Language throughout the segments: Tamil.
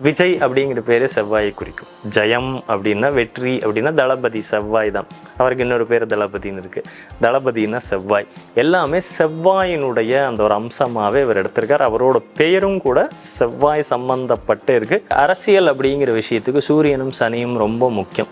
விஜய் அப்படிங்கிற பேரே செவ்வாயை குறிக்கும். ஜெயம் அப்படின்னா வெற்றி அப்படின்னா தளபதி செவ்வாய் தான். அவருக்கு இன்னொரு பேர் தளபதின்னு இருக்கு. தளபதினா செவ்வாய். எல்லாமே செவ்வாயினுடைய அந்த ஒரு அம்சமாகவே இவர் எடுத்திருக்கார். அவரோட பெயரும் கூட செவ்வாய் சம்பந்தப்பட்டு இருக்கு. அரசியல் அப்படிங்கிற விஷயத்துக்கு சூரியனும் சனியும் ரொம்ப முக்கியம்.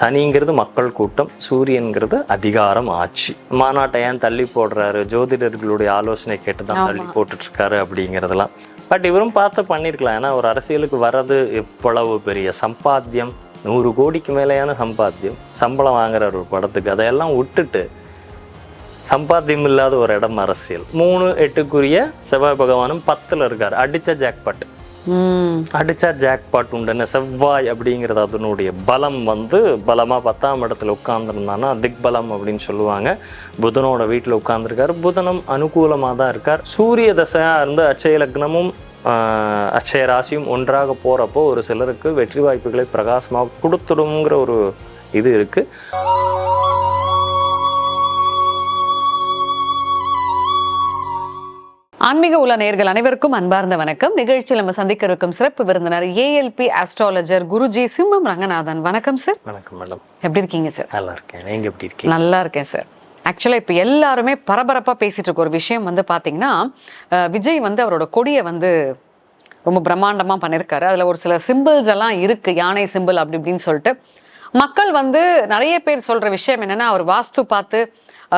சனிங்கிறது மக்கள் கூட்டம் சூரியன்கிறது அதிகாரம் ஆட்சி. மாநாட்டை ஏன் தள்ளி போடுறாரு? ஜோதிடர்களுடைய ஆலோசனை கேட்டு தான் தள்ளி போட்டுட்டு இருக்காரு அப்படிங்கிறதெல்லாம். பட் இவரும் பார்த்து பண்ணியிருக்கலாம் ஏன்னா ஒரு அரசியலுக்கு வர்றது எவ்வளவு பெரிய சம்பாத்தியம்? நூறு கோடிக்கு மேலேயான சம்பாத்தியம். சம்பளம் வாங்குற ஒரு படத்துக்கு. அதையெல்லாம் விட்டுட்டு சம்பாத்தியம் இல்லாத ஒரு இடம் அரசியல். மூணு எட்டுக்குரிய செவ்வாய் பகவானும் பத்தில் இருக்கார். அடித்த ஜாக்பட் அடிச்சா ஜாக்பாட் உண்டுன்னு செவ்வாய் அப்படிங்கிறது அதனுடைய பலம் வந்து பலமா பத்தாம் இடத்துல உட்கார்ந்துருந்தான்னா திக்பலம் அப்படின்னு சொல்லுவாங்க. புதனோட வீட்டில் உட்கார்ந்துருக்காரு. புதனும் அனுகூலமாக தான் இருக்கார். சூரிய தசையாக இருந்து அச்சய லக்னமும் அச்சய அட்சய ராசியும் ஒன்றாக போகிறப்போ ஒரு சிலருக்கு வெற்றி வாய்ப்புகளை பிரகாசமாக கொடுத்துடுங்கிற ஒரு இது இருக்குது ஆன்மீக உள்ள நேயர்கள் அனைவருக்கும் அன்பார்ந்த வணக்கம். நிகழ்ச்சியில் நம்ம சந்திக்க இருக்கும் சிறப்பு விருந்தினர் ஏஎல்பி ஆஸ்ட்ராலஜர் குருஜி சிம்மம் ரங்கநாதன். வணக்கம் சார் வணக்கம் மேடம் எப்படி இருக்கீங்க சார் நல்லா இருக்கேன். நீங்க எப்படி இருக்கீங்க? நல்லா இருக்கேன் சார் ஆக்சுவலாக இப்போ எல்லாருமே பரபரப்பாக பேசிட்டு இருக்க ஒரு விஷயம் வந்து பார்த்தீங்கன்னா விஜய் வந்து அவரோட கொடியை வந்து ரொம்ப பிரம்மாண்டமாக பண்ணியிருக்காரு அதில் ஒரு சில சிம்பிள்ஸ் எல்லாம் இருக்கு. யானை சிம்பிள் அப்படி இப்படின்னு சொல்லிட்டு மக்கள் வந்து நிறைய பேர் சொல்ற விஷயம் என்னன்னா அவர் வாஸ்து பார்த்து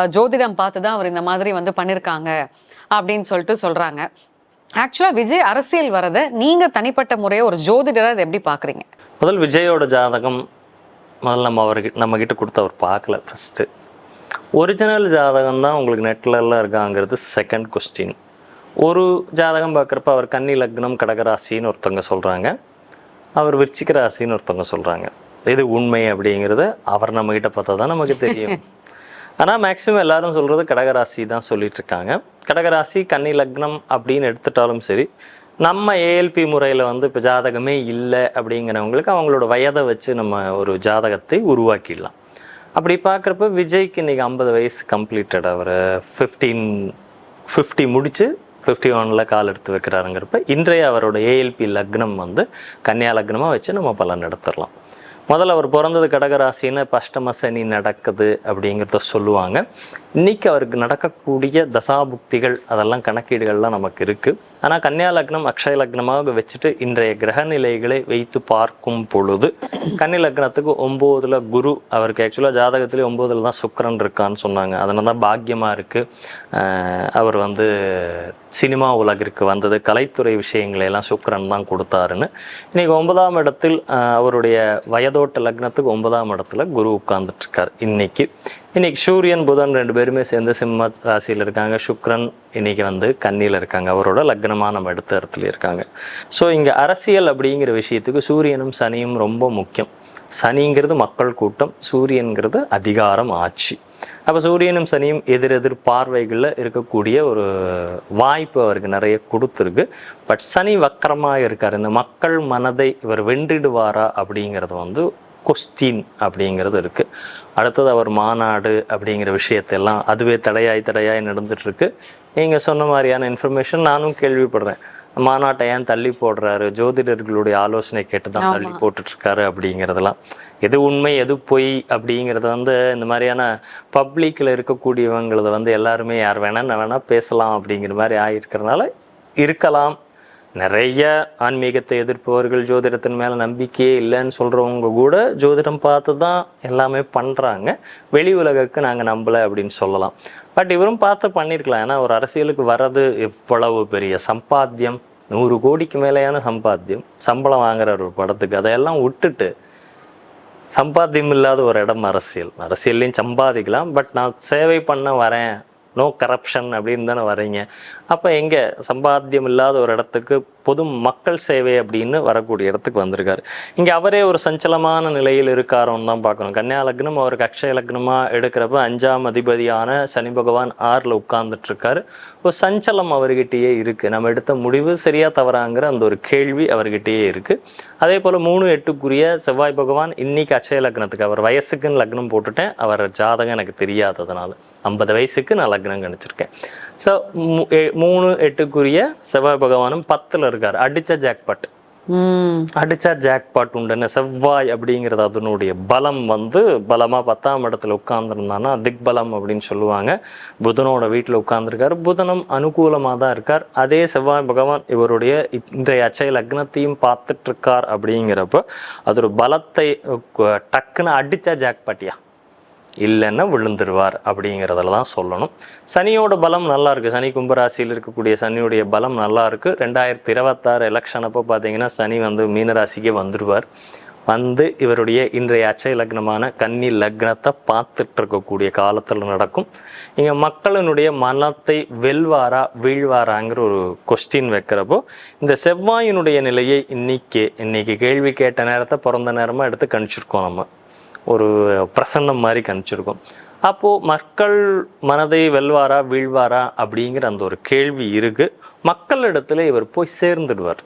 ஜோதிடம் பார்த்து தான் அவர் இந்த மாதிரி வந்து பண்ணியிருக்காங்க அப்படின்னு சொல்லிட்டு சொல்றாங்க. ஆக்சுவலாக விஜய் அரசியல் வரதை நீங்க தனிப்பட்ட முறையை ஒரு ஜோதிடரை எப்படி பார்க்குறீங்க முதல் விஜயோட ஜாதகம் முதல்ல நம்ம அவர்கிட்ட நம்ம கிட்ட கொடுத்து அவர் பார்க்கல ஃபஸ்ட்டு ஒரிஜினல் ஜாதகம் தான் உங்களுக்கு நெட்ல எல்லாம் இருக்காங்கிறது செகண்ட் கொஸ்டின் ஒரு ஜாதகம் பார்க்குறப்ப அவர் கன்னி லக்னம் கடகராசின்னு ஒருத்தவங்க சொல்கிறாங்க அவர் விருச்சிக ராசின்னு ஒருத்தவங்க சொல்கிறாங்க இது உண்மை அப்படிங்கிறது அவர் நம்மக்கிட்ட பார்த்தா தான் நமக்கு தெரியும். ஆனால் மேக்ஸிமம் எல்லாரும் சொல்கிறது கடகராசி தான் சொல்லிட்டு இருக்காங்க. கடகராசி கன்னி லக்னம் அப்படின்னு எடுத்துட்டாலும் சரி நம்ம ஏஎல்பி முறையில் வந்து இப்போ ஜாதகமே இல்லை அப்படிங்கிறவங்களுக்கு அவங்களோட வயதை வச்சு நம்ம ஒரு ஜாதகத்தை உருவாக்கிடலாம். அப்படி பார்க்குறப்ப விஜய்க்கு இன்னைக்கு ஐம்பது வயசு கம்ப்ளீட்டட் அவர் ஃபிஃப்டீன் ஃபிஃப்டி முடித்து ஃபிஃப்டி ஒனில் கால் எடுத்து வைக்கிறாருங்கிறப்ப இன்றைய அவரோட ஏஎல்பி லக்னம் வந்து கன்னியா லக்னமாக வச்சு நம்ம பலன் நடத்திடலாம் முதல்ல அவர் பிறந்தது கடகராசின்னு இப்போ சனி நடக்குது அப்படிங்கிறத சொல்லுவாங்க. இன்னைக்கு அவருக்கு நடக்கக்கூடிய தசாபுக்திகள் அதெல்லாம் கணக்கீடுகள்லாம் நமக்கு இருக்குது ஆனால் கன்னியா லக்னம் அக்ஷய லக்னமாக வச்சுட்டு இன்றைய கிரக நிலைகளை வைத்து பார்க்கும் பொழுது கன்னி லக்னத்துக்கு ஒம்போதில் குரு அவருக்கு ஆக்சுவலாக ஜாதகத்திலே ஒம்போதில் தான் சுக்கரன் இருக்கான்னு சொன்னாங்க. அதனால தான் பாக்கியமாக இருக்குது அவர் வந்து சினிமா உலகிற்கு வந்தது. கலைத்துறை விஷயங்களை எல்லாம் சுக்கிரன் தான் கொடுத்தாருன்னு. இன்னைக்கு ஒன்பதாம் இடத்தில் அவருடைய வயதோட்ட லக்னத்துக்கு ஒன்பதாம் இடத்துல குரு உட்கார்ந்துட்டு இருக்கார். இன்னைக்கு சூரியன் புதன் ரெண்டு பேருமே சேர்ந்து சிம்ம ராசியில் இருக்காங்க. சுக்ரன் இன்னைக்கு வந்து கன்னியில் இருக்காங்க. அவரோட லக்னமாக நம்ம எடுத்த இடத்துல இருக்காங்க. ஸோ இங்கே அரசியல் அப்படிங்கிற விஷயத்துக்கு சூரியனும் சனியும் ரொம்ப முக்கியம். சனிங்கிறது மக்கள் கூட்டம் சூரியன்கிறது அதிகாரம் ஆட்சி. அப்போ சூரியனும் சனியும் எதிரெதிர் பார்வைகளில் இருக்கக்கூடிய ஒரு வாய்ப்பு அவருக்கு நிறைய கொடுத்துருக்கு. பட் சனி வக்கரமாக இருக்கார். இந்த மக்கள் மனதை இவர் வென்றிடுவாரா அப்படிங்கிறது வந்து கொஸ்டின் அப்படிங்கிறது இருக்குது அடுத்தது அவர் மாநாடு அப்படிங்கிற விஷயத்தெல்லாம் அதுவே தடையாய் தடையாய் நடந்துட்டு இருக்கு நீங்கள் சொன்ன மாதிரியான இன்ஃபர்மேஷன் நானும் கேள்விப்படுறேன். மாநாட்டை ஏன் தள்ளி போடுறாரு? ஜோதிடர்களுடைய ஆலோசனை கேட்டு தான் தள்ளி போட்டுட்டு இருக்காரு அப்படிங்கிறதெல்லாம். எது உண்மை எது பொய் அப்படிங்கிறது வந்து இந்த மாதிரியான பப்ளிக்கில் இருக்கக்கூடியவங்களது வந்து எல்லாருமே யார் வேணா என்ன வேணா பேசலாம் அப்படிங்கிற மாதிரி ஆகிருக்கிறதுனால இருக்கலாம் நிறைய ஆன்மீகத்தை எதிர்ப்பவர்கள் ஜோதிடத்தின் மேலே நம்பிக்கையே இல்லைன்னு சொல்கிறவங்க கூட ஜோதிடம் பார்த்து தான் எல்லாமே பண்ணுறாங்க வெளி உலகுக்கு நாங்கள் நம்பலை அப்படின்னு சொல்லலாம். பட் இவரும் பார்த்து பண்ணியிருக்கலாம் ஏன்னா ஒரு அரசியலுக்கு வர்றது எவ்வளவு பெரிய சம்பாத்தியம். நூறு கோடிக்கு மேலேயான சம்பாத்தியம். சம்பளம் வாங்குற ஒரு படத்துக்கு. அதையெல்லாம் விட்டுட்டு சம்பாத்தியம் இல்லாத ஒரு இடம் அரசியல். அரசியல்லையும் சம்பாதிக்கலாம். பட் நான் சேவை பண்ண வரேன். நோ கரப்ஷன் அப்படின்னு தானே வரீங்க அப்போ எங்கே சம்பாத்தியம் இல்லாத ஒரு இடத்துக்கு பொது மக்கள் சேவை அப்படின்னு வரக்கூடிய இடத்துக்கு வந்திருக்காரு. இங்கே அவரே ஒரு சஞ்சலமான நிலையில் இருக்காரோன்னு தான் பார்க்கணும். கன்னியா லக்னம் அவருக்கு அக்ஷய லக்னமாக எடுக்கிறப்ப அஞ்சாம் அதிபதியான சனி பகவான் ஆறில் உட்கார்ந்துட்டுருக்காரு. ஒரு சஞ்சலம் அவர்கிட்டயே இருக்குது நம்ம எடுத்த முடிவு சரியாக தவறாங்கிற அந்த ஒரு கேள்வி அவர்கிட்டயே இருக்குது அதே போல் மூணு எட்டுக்குரிய செவ்வாய் பகவான் இன்னைக்கு அக்ஷய லக்னத்துக்கு அவர் வயசுக்குன்னு லக்னம் போட்டுட்டேன். அவர் ஜாதகம் எனக்கு தெரியாததுனால. ஐம்பது வயசுக்கு நான் லக்னம் கணிச்சிருக்கேன். ஸோ மூணு எட்டுக்குரிய செவ்வாய் பகவானும் பத்தில் இருக்கார். அடித்த ஜாக்பாட் அடிச்சா ஜாக்பாட் உண்டுன்னு செவ்வாய் அப்படிங்கிறது அதனுடைய பலம் வந்து பலமா பத்தாம் இடத்துல உட்கார்ந்துருந்தான்னா திக்பலம் அப்படின்னு சொல்லுவாங்க. புதனோட வீட்டில் உட்கார்ந்துருக்காரு. புதனும் அனுகூலமாக தான் இருக்கார். அதே செவ்வாய் பகவான் இவருடைய இன்றைய அச்சய லக்னத்தையும் பார்த்துட்டு இருக்கார் அப்படிங்கிறப்போ அது ஒரு பலத்தை டக்குன்னு அடிச்சா ஜாக்பாட்டியா இல்லைன்னா விழுந்துருவார் அப்படிங்கிறதுல தான் சொல்லணும். சனியோட பலம் நல்லா இருக்குது சனி கும்பராசியில் இருக்கக்கூடிய சனியுடைய பலம் நல்லா இருக்குது ரெண்டாயிரத்தி இருபத்தாறு எலெக்ஷன் அப்போ பார்த்தீங்கன்னா சனி வந்து மீனராசிக்கே வந்துடுவார் வந்து இவருடைய இன்றைய அச்சை லக்னமான கன்னி லக்னத்தை பார்த்துட்டு இருக்கக்கூடிய காலத்தில் நடக்கும். இங்கே மக்களினுடைய மனத்தை வெல்வாரா வீழ்வாராங்கிற ஒரு கொஸ்டின் வைக்கிறப்போ இந்த செவ்வாயினுடைய நிலையை இன்னைக்கு இன்னைக்கு கேள்வி கேட்ட நேரத்தை பிறந்த நேரமாக எடுத்து கணிச்சிருக்கோம் நம்ம. ஒரு பிரசன்னம் மாதிரி கணிச்சிருக்கோம். அப்போது மக்கள் மனதை வெல்வாரா வீழ்வாரா அப்படிங்கிற அந்த ஒரு கேள்வி இருக்கு. மக்களிடத்துல இவர் போய் சேர்ந்துடுவார்.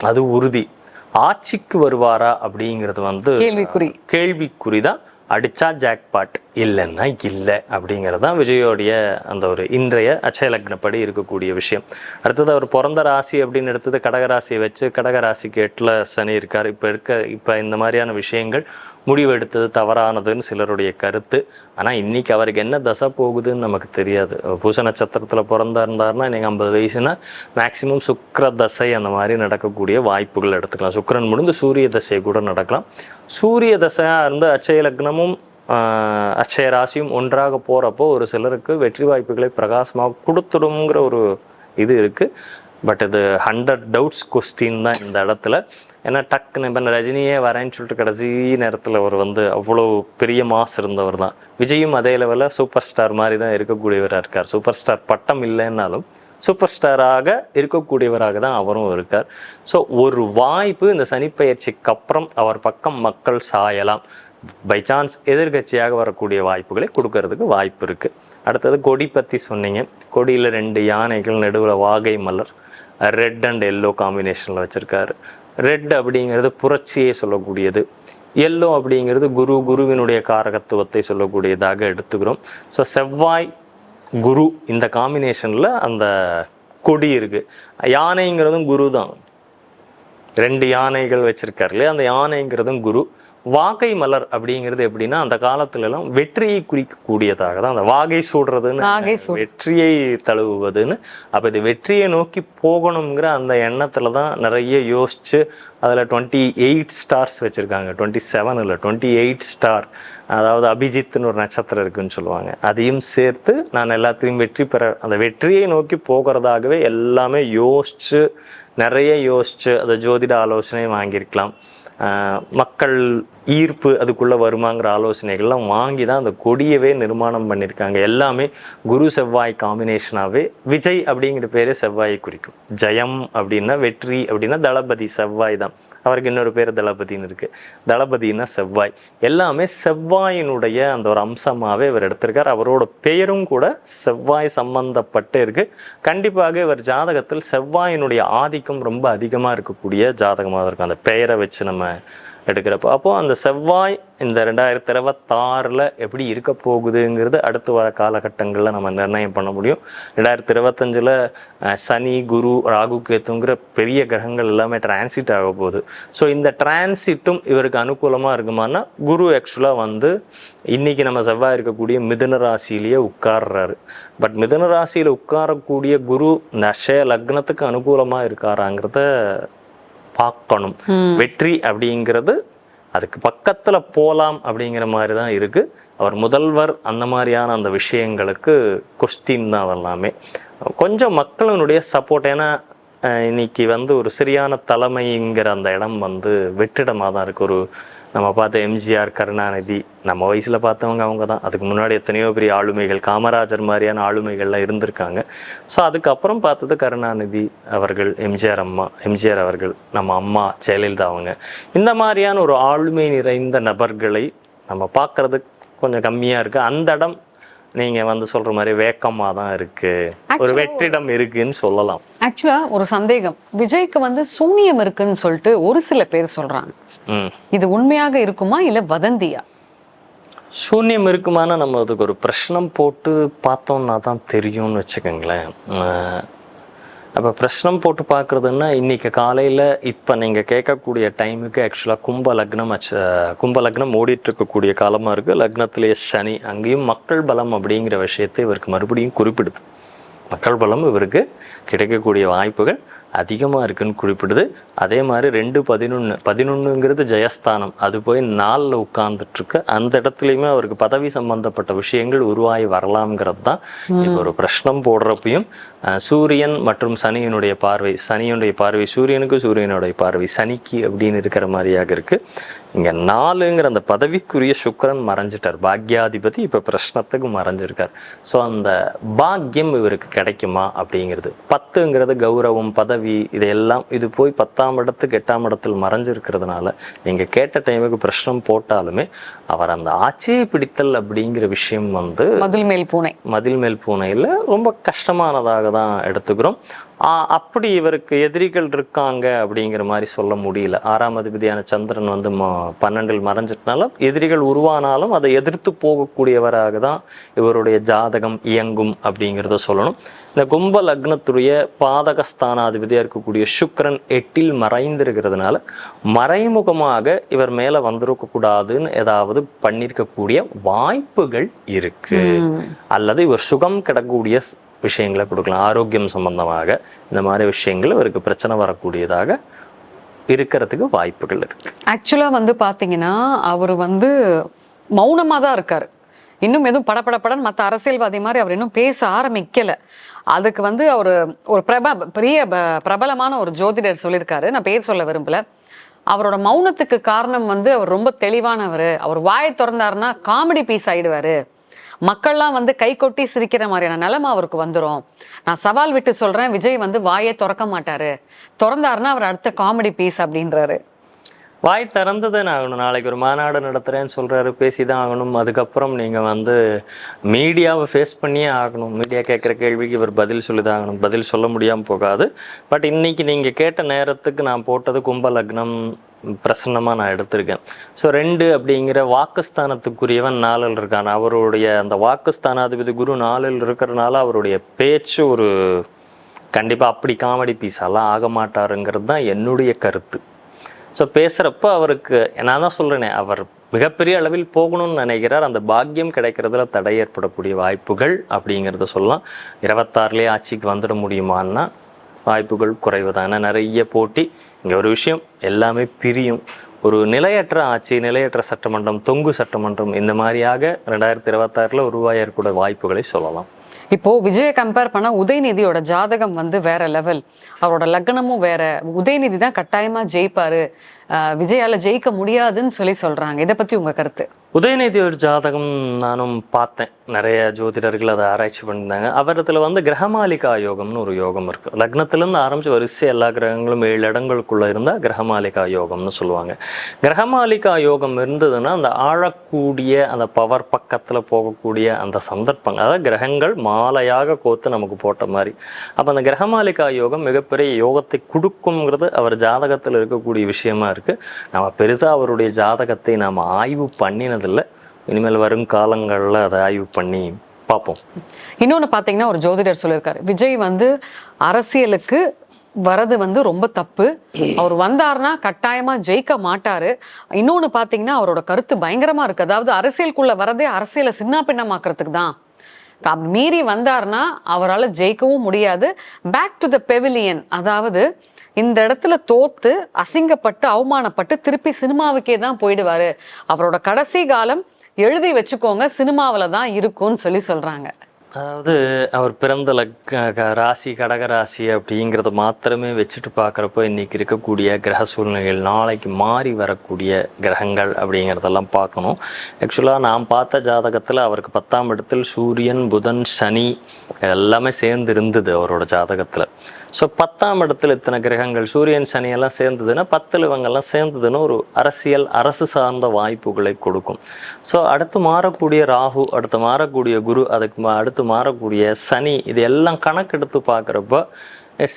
அது உறுதி. ஆட்சிக்கு வருவாரா அப்படிங்கிறது வந்து கேள்விக்குறி. கேள்விக்குறி தான். அடித்தா ஜாக்பாட் இல்லைன்னா இல்லை அப்படிங்கிறது தான் விஜயோடைய அந்த ஒரு இன்றைய அச்சயலக்னப்படி இருக்கக்கூடிய விஷயம். அடுத்தது அவர் பிறந்த ராசி அப்படின்னு எடுத்தது கடகராசியை வச்சு கடகராசிக்கு எட்டில் சனி இருக்கார். இப்போ இருக்க இப்போ இந்த மாதிரியான விஷயங்கள் முடிவு எடுத்தது தவறானதுன்னு சிலருடைய கருத்து. ஆனால் இன்றைக்கி அவருக்கு என்ன தசை போகுதுன்னு நமக்கு தெரியாது. பூச நட்சத்திரத்தில் பிறந்தா இருந்தாருன்னா இன்னைக்கு ஐம்பது வயசுனா மேக்சிமம் சுக்கர தசை அந்த மாதிரி நடக்கக்கூடிய வாய்ப்புகள் எடுத்துக்கலாம். சுக்கரன் முடிந்து சூரிய தசை கூட நடக்கலாம். சூரிய தசையாக இருந்து அச்சய லக்னமும் அச்சய ராசியும் ஒன்றாக போகிறப்போ ஒரு சிலருக்கு வெற்றி வாய்ப்புகளை பிரகாசமாக கொடுத்துடுங்கிற ஒரு இது இருக்குது பட் இது ஹண்ட்ரட் டவுட்ஸ் கொஸ்டின் தான் இந்த இடத்துல. ஏன்னா டக்குன்னு இப்போ ரஜினியே வரேன்னு சொல்லிட்டு கடைசி நேரத்தில் அவர் வந்து அவ்வளோ பெரிய மாஸ் இருந்தவர் தான். விஜயும் அதே லெவலில் சூப்பர் ஸ்டார் மாதிரி தான் இருக்கக்கூடியவராக இருக்கார். சூப்பர் ஸ்டார் பட்டம் இல்லைன்னாலும் சூப்பர் ஸ்டாராக இருக்கக்கூடியவராக தான் அவரும் இருக்கார். ஸோ ஒரு வாய்ப்பு இந்த சனிப்பெயர்ச்சிக்கு அப்புறம் அவர் பக்கம் மக்கள் சாயலாம். பை சான்ஸ் எதிர்கட்சியாக வரக்கூடிய வாய்ப்புகளை கொடுக்கறதுக்கு வாய்ப்பு இருக்குது அடுத்தது கொடி பற்றி சொன்னீங்க. கொடியில் ரெண்டு யானைகள் நடுவில் வாகை மலர் ரெட் அண்ட் எல்லோ காம்பினேஷனில் வச்சுருக்காரு. ரெட் அப்படிங்கிறது புரட்சியை சொல்லக்கூடியது. எல்லோ அப்படிங்கிறது குரு குருவினுடைய காரகத்துவத்தை சொல்லக்கூடியதாக எடுத்துக்கிறோம். ஸோ செவ்வாய் குரு இந்த காம்பினேஷனில் அந்த கொடி இருக்குது யானைங்கிறதும் குரு தான் ரெண்டு யானைகள் வச்சுருக்காரு இல்லையா? அந்த யானைங்கிறதும் குரு. வாகை மலர் அப்படிங்கிறது எப்படின்னா அந்த காலத்துல எல்லாம் வெற்றியை குறிக்கக்கூடியதாக தான் அந்த வாகை சூடுறதுன்னு. வெற்றியை தழுவுவதுன்னு. அப்ப இது வெற்றியை நோக்கி போகணுங்கிற அந்த எண்ணத்துல தான் நிறைய யோசிச்சு அதுல டுவெண்ட்டி எயிட் ஸ்டார்ஸ் வச்சிருக்காங்க. டுவெண்ட்டி செவன் இல்லை டுவெண்ட்டி எயிட் ஸ்டார் அதாவது அபிஜித்னு ஒரு நட்சத்திரம் இருக்குன்னு சொல்லுவாங்க. அதையும் சேர்த்து நான் எல்லாத்தையும் வெற்றி பெற அந்த வெற்றியை நோக்கி போகிறதாகவே எல்லாமே யோசிச்சு நிறைய யோசிச்சு அதை ஜோதிட ஆலோசனை வாங்கியிருக்கலாம். மக்கள் ஈர்ப்பு அதுக்குள்ளே வருமாங்கிற ஆலோசனைகள்லாம் வாங்கி தான் அந்த கொடியவே நிர்மாணம் பண்ணியிருக்காங்க எல்லாமே குரு செவ்வாய் காம்பினேஷனாகவே விஜய் அப்படிங்கிற பேரே செவ்வாயை குறிக்கும். ஜெயம் அப்படின்னா வெற்றி அப்படின்னா தளபதி செவ்வாய் தான். அவருக்கு இன்னொரு பேர் தளபதின்னு இருக்குது தளபதினா செவ்வாய். எல்லாமே செவ்வாயினுடைய அந்த ஒரு அம்சமாகவே இவர் எடுத்திருக்கார். அவரோட பெயரும் கூட செவ்வாய் சம்பந்தப்பட்டு இருக்குது கண்டிப்பாக இவர் ஜாதகத்தில் செவ்வாயினுடைய ஆதிக்கம் ரொம்ப அதிகமாக இருக்கக்கூடிய ஜாதகமாக இருக்கும். அந்த பெயரை வச்சு நம்ம எடுக்கிறப்போ. அப்போது அந்த செவ்வாய் இந்த ரெண்டாயிரத்தி இருபத்தாறில் எப்படி இருக்க போகுதுங்கிறது அடுத்து வர காலகட்டங்களில் நம்ம நிர்ணயம் பண்ண முடியும். ரெண்டாயிரத்தி இருபத்தஞ்சில் சனி குரு ராகு கேத்துங்கிற பெரிய கிரகங்கள் எல்லாமே டிரான்சிட் ஆக போகுது. ஸோ இந்த டிரான்சிட்டும் இவருக்கு அனுகூலமாக இருக்குமானா குரு ஆக்சுவலாக வந்து இன்றைக்கி நம்ம செவ்வாய் இருக்கக்கூடிய மிதுன ராசியிலேயே உட்கார்றாரு. பட் மிதுன ராசியில் உட்காரக்கூடிய குரு நஷய லக்னத்துக்கு அனுகூலமாக இருக்காராங்கிறத பார்க்கணும். வெற்றி அப்படிங்கிறது அதுக்கு பக்கத்துல போலாம் அப்படிங்கிற மாதிரி தான் இருக்கு. அவர் முதல்வர் அந்த மாதிரியான அந்த விஷயங்களுக்கு கொஸ்டின் தான் அதெல்லாமே. கொஞ்சம் மக்களினுடைய சப்போர்ட் ஏன்னா இன்னைக்கு வந்து ஒரு சரியான தலைமைங்கிற அந்த இடம் வந்து வெற்றிடமாக தான் இருக்கு. ஒரு நம்ம பார்த்த எம்ஜிஆர் கருணாநிதி நம்ம வயசில் பார்த்தவங்க அவங்க தான் அதுக்கு முன்னாடி எத்தனையோ பெரிய ஆளுமைகள் காமராஜர் மாதிரியான ஆளுமைகள்லாம் இருந்திருக்காங்க. ஸோ அதுக்கப்புறம் பார்த்தது கருணாநிதி அவர்கள் எம்ஜிஆர் அம்மா எம்ஜிஆர் அவர்கள் நம்ம அம்மா ஜெயலலிதா அவங்க. இந்த மாதிரியான ஒரு ஆளுமை நிறைந்த நபர்களை நம்ம பார்க்குறதுக்கு கொஞ்சம் கம்மியாக இருக்குது அந்த இடம் நீங்க வந்து சொல்ற மாதிரி வேக்கமா தான் இருக்கு. ஒரு வெற்றிடம் இருக்குன்னு சொல்லலாம். ஆக்சுவலா ஒரு சந்தேகம். விஜய்க்கு வந்து சூனியம் இருக்குன்னு சொல்லிட்டு ஒரு சில பேர் சொல்றாங்க. ம். இது உண்மையாக இருக்குமா இல்ல வதந்தியா? சூன்யம் இருக்குமானா நம்ம அதுக்கு ஒரு பிரശ്നം போட்டு பார்த்தோம்னா தான் தெரியும்னு வச்சுக்கோங்களேன். அப்போ பிரശ്னம் போட்டு பார்க்குறதுன்னா இன்னைக்கு காலையில் இப்போ நீங்கள் கேட்கக்கூடிய டைமுக்கு ஆக்சுவலாக கும்ப லக்னம் அச்ச- கும்ப லக்னம் ஓடிட்டு இருக்கக்கூடிய காலமாக இருக்குது லக்னத்திலேயே சனி அங்கேயும் மக்கள் பலம் அப்படிங்கிற விஷயத்தை இவருக்கு மறுபடியும் குறிப்பிடுது. மக்கள் பலம் இவருக்கு கிடைக்கக்கூடிய வாய்ப்புகள் அதிகமாக இருக்குன்னு குறிப்பிடுது. அதே மாதிரி ரெண்டு பதினொன்று பதினொன்றுங்கிறது ஜெயஸ்தானம். அது போய் நாலில் உட்கார்ந்துட்டுருக்கு. அந்த இடத்துலையுமே அவருக்கு பதவி சம்பந்தப்பட்ட விஷயங்கள் உருவாகி வரலாம்ங்கிறது தான் இப்போ ஒரு பிரश्னம் போடுறப்பையும் சூரியன் மற்றும் சனியினுடைய பார்வை சனியினுடைய பார்வை சூரியனுக்கு சூரியனுடைய பார்வை சனிக்கு அப்படின்னு இருக்கிற மாதிரியாக இருக்கு. இங்க நாலுங்கிற அந்த பதவிக்குரிய சுக்கிரன் மறைஞ்சிட்டார். பாக்யாதிபதி இப்ப பிரശ്னத்துக்கு மறைஞ்சிருக்கார். ஸோ அந்த பாக்கியம் இவருக்கு கிடைக்குமா அப்படிங்கிறது. பத்துங்கிறது கௌரவம் பதவி இதெல்லாம் இது போய் பத்தாம் இடத்துக்கு எட்டாம் இடத்தில் மறைஞ்சிருக்கிறதுனால நீங்க கேட்ட டைமுக்கு பிரശ്னம் போட்டாலுமே அவர் அந்த ஆட்சியை பிடித்தல் அப்படிங்கிற விஷயம் வந்து மதில் மேல் பூனை. மதில் மேல் பூனையில் ரொம்ப கஷ்டமானதாக தான் எடுத்துக்கிறோம். அப்படி இவருக்கு எதிரிகள் இருக்காங்க அப்படிங்கிற மாதிரி சொல்ல முடியல. ஆறாம் அதிபதியான சந்திரன் வந்து பன்னெண்டில் மறைஞ்சிட்டனால எதிரிகள் உருவானாலும் அதை எதிர்த்து போகக்கூடியவராக தான் இவருடைய ஜாதகம் இயங்கும் அப்படிங்கிறத சொல்லணும். இந்த கும்ப லக்னத்துடைய பாதகஸ்தானாதிபதியாக இருக்கக்கூடிய சுக்கிரன் எட்டில் மறைந்திருக்கிறதுனால மறைமுகமாக இவர் மேலே வந்திருக்கக்கூடாதுன்னு ஏதாவது பண்ணியிருக்கக்கூடிய வாய்ப்புகள் இருக்கு. அல்லது இவர் சுகம் கிடக்கூடிய ஸ்- விஷயங்களை கொடுக்கலாம். ஆரோக்கியம் சம்பந்தமாக இந்த மாதிரி விஷயங்கள் இவருக்கு பிரச்சனை வரக்கூடியதாக இருக்கிறதுக்கு வாய்ப்புகள் இருக்கு. ஆக்சுவலாக வந்து பார்த்தீங்கன்னா அவர் வந்து மௌனமாக தான் இருக்கார். இன்னும் எதுவும் படபடபடன்னு மற்ற அரசியல்வாதி மாதிரி அவர் இன்னும் பேச ஆரம்பிக்கலை. அதுக்கு வந்து அவர் ஒரு பிரப பெரிய ப- பிரபலமான ஒரு ஜோதிடர் சொல்லியிருக்காரு. நான் பேர் சொல்ல விரும்பல. அவரோட மௌனத்துக்கு காரணம் வந்து அவர் ரொம்ப தெளிவானவர். அவர் வாயை திறந்தாருன்னா காமெடி பீஸ் ஆயிடுவாரு. மக்கள்லாம் வந்து கை கொட்டி சிரிக்கிற மாதிரியான நிலைமை அவருக்கு வந்துடும் நான் சவால் விட்டு சொல்கிறேன் விஜய் வந்து வாயே திறக்க மாட்டார். திறந்தாருன்னா அவர் அடுத்த காமெடி பீஸ் அப்படின்றாரு. வாய் திறந்துதானே ஆகணும். நாளைக்கு ஒரு மாநாடு நடத்துகிறேன்னு சொல்கிறாரு பேசி தான் ஆகணும். அதுக்கப்புறம் நீங்கள் வந்து மீடியாவை ஃபேஸ் பண்ணியே ஆகணும். மீடியா கேட்குற கேள்விக்கு இவர் பதில் சொல்லி தான் ஆகணும். பதில் சொல்ல முடியாமல் போகாது. பட் இன்றைக்கி நீங்கள் கேட்ட நேரத்துக்கு நான் போட்டது கும்ப லக்னம் பிரசன்னமாக நான் எடுத்திருக்கேன். ஸோ ரெண்டு அப்படிங்கிற வாக்குஸ்தானத்துக்குரியவன் நாளில் இருக்கான். அவருடைய அந்த வாக்குஸ்தானாதிபதி குரு நாளில் இருக்கிறனால அவருடைய பேச்சு ஒரு கண்டிப்பாக அப்படி காமெடி பீஸாலாம் ஆக மாட்டாருங்கிறது தான் என்னுடைய கருத்து. ஸோ பேசுகிறப்ப அவருக்கு நான் தான் சொல்கிறேனே அவர் மிகப்பெரிய அளவில் போகணும்னு நினைக்கிறார். அந்த பாக்கியம் கிடைக்கிறதுல தடை ஏற்படக்கூடிய வாய்ப்புகள் அப்படிங்கிறத சொல்லலாம். இருபத்தாறுலேயே ஆட்சிக்கு வந்துட முடியுமான்னா வாய்ப்புகள் குறைவு தான். ஏன்னா நிறைய போட்டி இங்கே ஒரு விஷயம் எல்லாமே பிரியும். ஒரு நிலையற்ற ஆட்சி நிலையற்ற சட்டமன்றம் தொங்கு சட்டமன்றம் இந்த மாதிரியாக ரெண்டாயிரத்தி இருபத்தாறில் உருவாயிருக்கூட வாய்ப்புகளை சொல்லலாம். இப்போ விஜயை கம்பேர் பண்ணால் உதயநிதியோட ஜாதகம் வந்து வேற லெவல் அவரோட லக்னமும் வேற. உதயநிதி தான் கட்டாயமா ஜெயிப்பாரு. விஜயால ஜெயிக்க முடியாதுன்னு சொல்லி சொல்றாங்க. இதை பத்தி உங்க கருத்து? உதயநிதி ஒரு ஜாதகம் நானும் பார்த்தேன். நிறைய ஜோதிடர்கள் அதை ஆராய்ச்சி பண்ணியிருந்தாங்க. அவரத்தில் வந்து கிரகமாலிகா யோகம்னு ஒரு யோகம் இருக்குது லக்னத்திலேருந்து ஆரம்பித்து வரிசை எல்லா கிரகங்களும் ஏழு இடங்களுக்குள்ளே இருந்தால் கிரகமாலிகா யோகம்னு சொல்லுவாங்க. கிரகமாலிகா யோகம் இருந்ததுன்னா அந்த ஆழக்கூடிய அந்த பவர் பக்கத்தில் போகக்கூடிய அந்த சந்தர்ப்பங்கள் அதாவது கிரகங்கள் மாலையாக கோத்து நமக்கு போட்ட மாதிரி. அப்போ அந்த கிரகமாலிகா யோகம் மிகப்பெரிய யோகத்தை கொடுக்குங்கிறது அவர் ஜாதகத்தில் இருக்கக்கூடிய விஷயமா இருக்குது நம்ம பெருசாக அவருடைய ஜாதகத்தை நாம் ஆய்வு பண்ணினது பண்ணதில்லை இனிமேல் வரும் காலங்களில் அதை ஆய்வு பண்ணி பார்ப்போம். இன்னொன்னு பார்த்தீங்கன்னா ஒரு ஜோதிடர் சொல்லியிருக்காரு. விஜய் வந்து அரசியலுக்கு வரது வந்து ரொம்ப தப்பு. அவர் வந்தாருன்னா கட்டாயமா ஜெயிக்க மாட்டாரு. இன்னொன்னு பாத்தீங்கன்னா அவரோட கருத்து பயங்கரமா இருக்கு. அதாவது அரசியலுக்குள்ள வரதே அரசியலை சின்ன பின்னமாக்குறதுக்கு தான். மீறி வந்தாருன்னா அவரால் ஜெயிக்கவும் முடியாது. பேக் டு த பெவிலியன் அதாவது இந்த இடத்துல தோத்து அசிங்கப்பட்டு அவமானப்பட்டு திருப்பி சினிமாவுக்கே தான் போயிடுவாரு. அவரோட கடைசி காலம் எழுதி வச்சுக்கோங்க சினிமாவில் தான் இருக்கும்னு சொல்லி சொல்கிறாங்க அதாவது அவர் பிறந்த லக் க- ராசி கடக ராசி அப்படிங்கிறத மாத்திரமே வச்சுட்டு பார்க்குறப்போ இன்னைக்கு இருக்கக்கூடிய கிரக சூழ்நிலைகள் நாளைக்கு மாறி வரக்கூடிய கிரகங்கள் அப்படிங்கிறதெல்லாம் பார்க்கணும். ஆக்சுவலாக நான் பார்த்த ஜாதகத்தில் அவருக்கு பத்தாம் இடத்தில் சூரியன் புதன் சனி எல்லாமே சேர்ந்து இருந்தது அவரோட ஜாதகத்தில். ஸோ பத்தாம் இடத்துல இத்தனை கிரகங்கள் சூரியன் சனி எல்லாம் சேர்ந்ததுன்னா பத்தில் இவங்கெல்லாம் சேர்ந்ததுன்னா ஒரு அரசியல் அரசு சார்ந்த வாய்ப்புகளை கொடுக்கும். ஸோ அடுத்து மாறக்கூடிய ராகு அடுத்து மாறக்கூடிய குரு அதுக்கு அடுத்து மாறக்கூடிய சனி இது எல்லாம் கணக்கெடுத்து பார்க்குறப்போ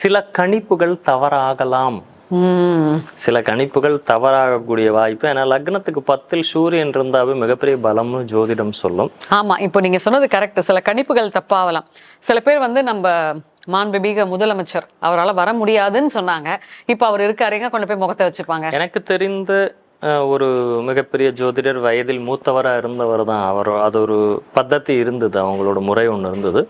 சில கணிப்புகள் தவறாகலாம். சில கணிப்புகள் தவறாகக்கூடிய வாய்ப்பு ஏன்னா லக்னத்துக்கு பத்தில் சூரியன் இருந்தாவே மிகப்பெரிய பலம்னு ஜோதிடம் சொல்லும். ஆமா இப்போ நீங்க சொன்னது கரெக்ட் சில கணிப்புகள் தப்பாகலாம் சில பேர் வந்து நம்ம மாண்புமிகு முதலமைச்சர். அவரால் வர முடியாதுன்னு சொன்னாங்க. இப்போ அவர் இருக்காரு எங்க கொண்டு போய் முகத்தை வச்சுப்பாங்க? எனக்கு தெரிந்த ஒரு மிகப்பெரிய ஜோதிடர் வயதில் மூத்தவராக இருந்தவர் தான் அவர். அது ஒரு பద్ధதி இருந்தது அவங்களோட முறை ஒன்று இருந்தது.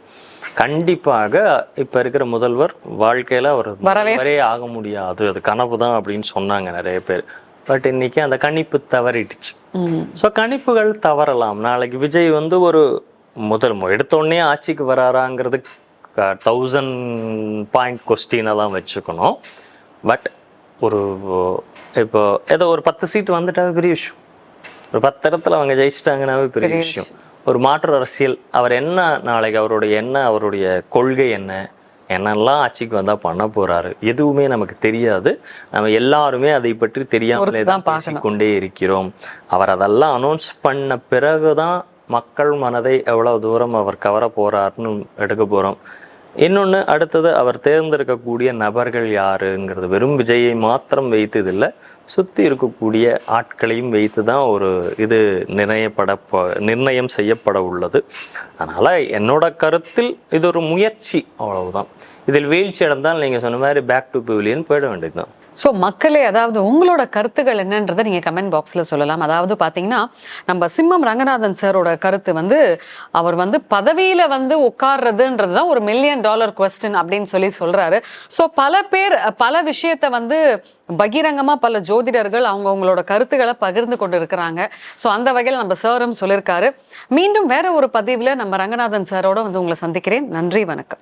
கண்டிப்பாக இப்போ இருக்கிற முதல்வர் வாழ்க்கையில் அவர் வரவே- ஆக முடியாது. அது கனவு தான் அப்படின்னு சொன்னாங்க நிறைய பேர். பட் இன்னைக்கு அந்த கணிப்பு தவறிடுச்சு. ஸோ கணிப்புகள் தவறலாம். நாளைக்கு விஜய் வந்து ஒரு முதல் மு- எடுத்த உடனே ஆட்சிக்கு வராராங்கிறது தௌசண்ட் பாயிண்ட் கொஸ்டினை தான் வச்சுக்கணும். பட் ஒரு இப்போ ஏதோ ஒரு பத்து சீட் வந்துட்டாவே பெரிய விஷயம். ஒரு பத்து இடத்துல அவங்க ஜெயிச்சிட்டாங்கன்னாவே பெரிய விஷயம். ஒரு மாற்று அரசியல் அவர் என்ன நாளைக்கு அவருடைய என்ன அவருடைய கொள்கை என்ன என்னெல்லாம் ஆட்சிக்கு வந்தா பண்ண போறாரு எதுவுமே நமக்கு தெரியாது. நம்ம எல்லாருமே அதை பற்றி தெரியாமலே தான் தான். பேசிக்கொண்டே இருக்கிறோம். அவர் அதெல்லாம் அனௌன்ஸ் பண்ண பிறகுதான் மக்கள் மனதை எவ்வளவு தூரம் அவர் கவர போறாருன்னு எடுக்க போறோம். இன்னொன்று அடுத்தது அவர் தேர்ந்தெடுக்கக்கூடிய நபர்கள் யாருங்கிறது. வெறும் விஜயை மாத்திரம் வைத்து இதில்லை சுற்றி இருக்கக்கூடிய ஆட்களையும் வைத்து தான் ஒரு இது நிர்ணயப்பட ப- நிர்ணயம் செய்யப்பட உள்ளது. அதனால் என்னோட கருத்தில் இது ஒரு முயற்சி அவ்வளவுதான். இதில் வீழ்ச்சி அடைந்தால் நீங்கள் சொன்ன மாதிரி பேக் டு பிவிலியன் போயிட வேண்டியதுதான். ஸோ மக்களே அதாவது உங்களோட கருத்துக்கள் என்னன்றதை நீங்கள் கமெண்ட் பாக்ஸில் சொல்லலாம். அதாவது பார்த்தீங்கன்னா நம்ம சிம்மம் ரங்கநாதன் சாரோட கருத்து வந்து அவர் வந்து பதவியில் வந்து உட்கார்றதுன்றது தான் ஒரு மில்லியன் டாலர் கொஸ்டின் அப்படின்னு சொல்லி சொல்கிறாரு ஸோ பல பேர் பல விஷயத்தை வந்து பகிரங்கமாக பல ஜோதிடர்கள் அவங்க அவங்களோட கருத்துக்களை பகிர்ந்து கொண்டு இருக்கிறாங்க ஸோ அந்த வகையில் நம்ம சாரும் சொல்லியிருக்காரு மீண்டும் வேற ஒரு பதிவில் நம்ம ரங்கநாதன் சாரோட வந்து உங்களை சந்திக்கிறேன். நன்றி வணக்கம்.